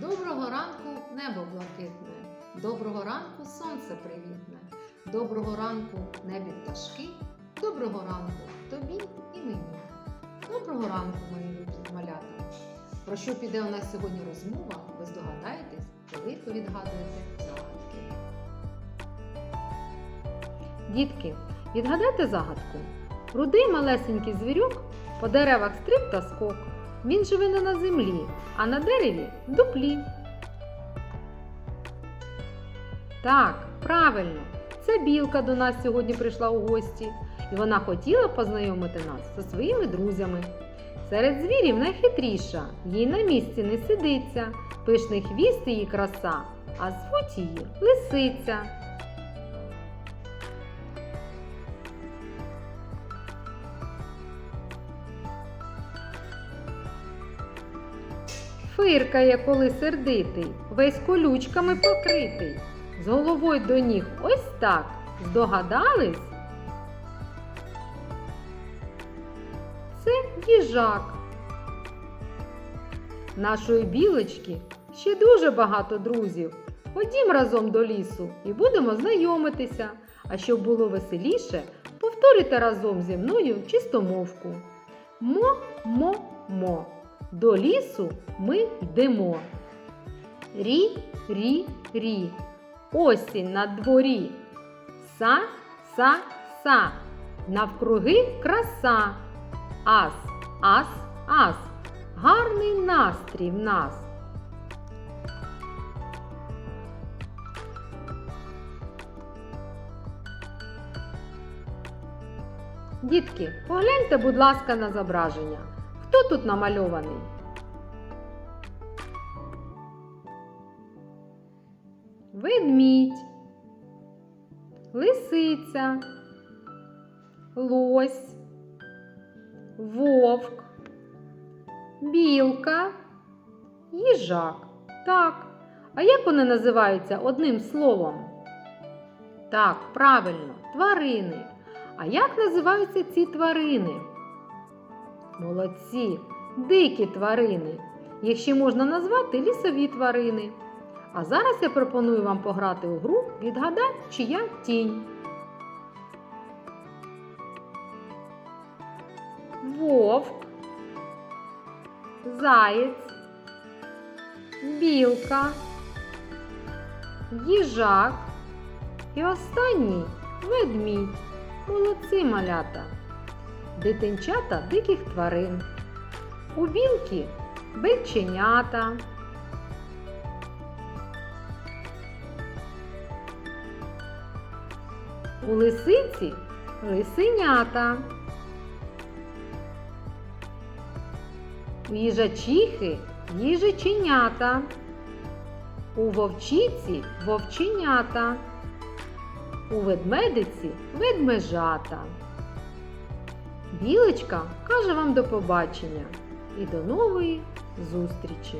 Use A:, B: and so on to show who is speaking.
A: Доброго ранку, небо блакитне, доброго ранку сонце привітне, доброго ранку небі пташки, доброго ранку тобі і мені. Доброго ранку, мої любі малята. Про що піде у нас сьогодні розмова, ви здогадаєтесь, коли відгадуєте загадки. Дітки, відгадайте загадку. Рудий малесенький звірюк по деревах стриб та скок. Він живе не на землі, а на дереві в дуплі. Так, правильно, це білка до нас сьогодні прийшла у гості, і вона хотіла познайомити нас зі своїми друзями. Серед звірів найхитріша, їй на місці не сидиться, пишний хвіст її краса, а звуть її лисиця. Фиркає, коли сердитий, весь колючками покритий. З головою до ніг ось так. Здогадались? Це їжак. Нашої білочки ще дуже багато друзів. Ходім разом до лісу і будемо знайомитися. А щоб було веселіше, повторюйте разом зі мною чистомовку. Мо-мо-мо. До лісу ми йдемо. Рі, рі, рі. Осінь на дворі. Са, са, са. Навкруги краса. Ас, ас, ас. Гарний настрій в нас. Дітки, погляньте, будь ласка, на зображення. Тут намальований? Ведмідь, лисиця, лось, вовк, білка, їжак. Так. А як вони називаються одним словом? Так, правильно, тварини. А як називаються ці тварини? Молодці, дикі тварини. Їх ще можна назвати лісові тварини. А зараз я пропоную вам пограти у гру Відгадай, чия тінь. Вовк, заєць, білка, їжак і останній ведмідь. Молодці малята дитинчата диких тварин. У білки биченята. У лисиці лисенята. У їжачихи їжаченята. У вовчиці вовченята. У ведмедиці ведмежата. Білочка каже вам до побачення і до нової зустрічі!